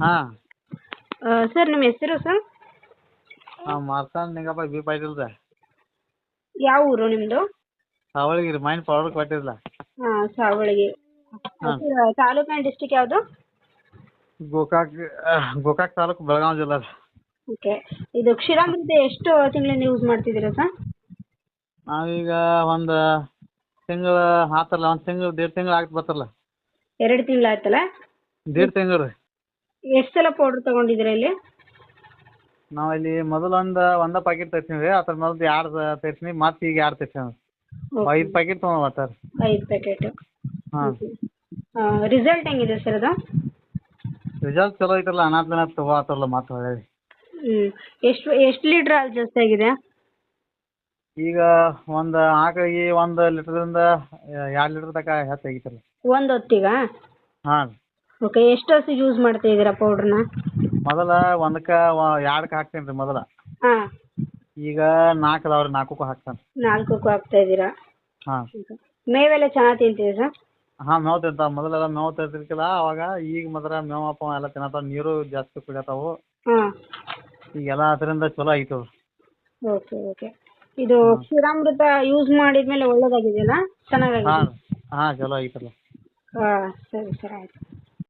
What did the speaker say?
ಹಾಂ. ಸರ್ ನಿಮ್ಮ ಹೆಸರು ಸರ್? ಹಾಂ ಮಾರ್ತಾನ್ ನಿಂಗಪ್ಪ ಬಿ ಪಾಟೀಲ್ ರೀ ಯಾವ ಊರು ನಿಮ್ಮದು ಸಾವಳಗಿರಿ ಮೈಂಡ್ ಮೈನ್ ಪೌಡರ್ ಕೊಟ್ಟಿರಲ್ಲ ಹಾಂ ಸಾವಳಗಿ ಹಾಂ. ತಾಲೂಕು ಆ್ಯಂಡ್ ಡಿಸ್ಟಿಕ್ ಯಾವುದು? ಗೋಕಾಕ್ ಗೋಕಾಕ್ ತಾಲೂಕು ಬೆಳಗಾವಿ ಜಿಲ್ಲಾ ರೀ ಓಕೆ. ಇದು ಕ್ಷೀರಾಮೃತ ಎಷ್ಟು ತಿಂಗಳಿಂದ ಯೂಸ್ ಮಾಡ್ತಿದ್ದೀರಾ ಸರ್? ನಾವೀಗ ಒಂದು ತಿಂಗಳ ಆತಲ್ಲ ಒಂದು ತಿಂಗಳು ದೇಡ್ ತಿಂಗಳು ಆಗ್ತ ಬರ್ತಲ್ಲ ಎರಡು ತಿಂಗಳಾಯ್ತಲ್ಲ ದೇಡ್ ತಿಂಗಳು ರೀ. ಎಷ್ಟು ಸಲ ಪೌಡ್ರ್ ತೊಗೊಂಡಿದ್ದೀರಾ ಇಲ್ಲಿ? ನಾವು ಇಲ್ಲಿ ಮೊದಲು ಒಂದು ಒಂದ ಪ್ಯಾಕೆಟ್ ತರ್ಸಿನಿ ರೀ ಅದ್ರ ಮೊದಲು ಎರಡು ತರ್ಸಿನಿ ಮತ್ತೆ ಈಗ ಎರಡು ತರ್ಸಿನಿ ಐದು ಪ್ಯಾಕೆಟ್ ತೊಗೊಂಡು ಐದ್ ಐದು ಪ್ಯಾಕೆಟ್ ಹಾಂ. ರಿಸಲ್ಟ್ ಹೆಂಗಿದೆ ಸರ್ ಅದು? ರಿಸಲ್ಟ್ ಚಲೋ ಐತಲ್ಲ ಅನಾಥ ದಿನ ತಗೋತಾರಲ್ಲ ಮತ್ತೆ ಹೊಳ್ಳಿ ಹ್ಞೂ ಎಷ್ಟು ಎಷ್ಟು ಲೀಟ್ರ್ ಹಾಲು ಜಾಸ್ತಿ ಆಗಿದೆ? ಈಗ ಒಂದ್ ಆಕಳಿಗೆ ಒಂದು ಇಂದ ಎರಡು ಲೀಟ್ರ್ ತನಕ ಹೆಚ್ಚು ಆಗೈತಲ್ಲ ಒಂದು ಹೊತ್ತಿಗಾ? ಹಾಂ. ಓಕೆ ಎಷ್ಟು ಹೊತ್ತು ಯೂಸ್ ಮಾಡ್ತಾ ಇದ್ದೀರಾ ಪೌಡ್ರನ್ನ ಮೊದಲ ಒಂದಕ್ಕೆ ಎರಡಕ್ಕೆ ಹಾಕ್ತೀನಿ ರೀ ಮೊದಲ. ಹಾಂ. ಈಗ ನಾಲ್ಕು ಅದಾವ ರೀ ನಾಲ್ಕಕ್ಕೂ ಹಾಕ್ತಾನೆ. ನಾಲ್ಕಕ್ಕೂ ಹಾಕ್ತಾ ಇದ್ದೀರಾ? ಹಾಂ. ಮೇವೆಲ್ಲ ಚೆನ್ನಾಗಿ ತಿಂತೀವಿ ಸರ್ ಹಾಂ ಮೇವು ತಿಂತಾವ. ಮೊದಲೆಲ್ಲ ಮೇವು ತಿಂತಿರ್ಕಿಲ್ಲ ಅವಾಗ ಈಗ ಮಾತ್ರ ಮೇವಪ್ಪ ಎಲ್ಲ ತಿನ್ನತ್ತಾವ. ನೀರು ಜಾಸ್ತಿ ಕುಡಿಯತ್ತಾವು. ಹಾಂ. ಈಗೆಲ್ಲ ಅದರಿಂದ ಚಲೋ ಆಯ್ತು ಓಕೆ ಓಕೆ ಇದು ಕ್ಷೀರಾಮೃತ ಯೂಸ್ ಮಾಡಿದ್ಮೇಲೆ ಒಳ್ಳೇದಾಗಿದೆಯಲ್ಲ? ಚೆನ್ನಾಗಾಗಿದೆ. ಹಾಂ ಹಾಂ ಚಲೋ ಐತಲ್ಲ. ಹಾಂ ಸರಿ ಸರ್ ಆಯಿತು.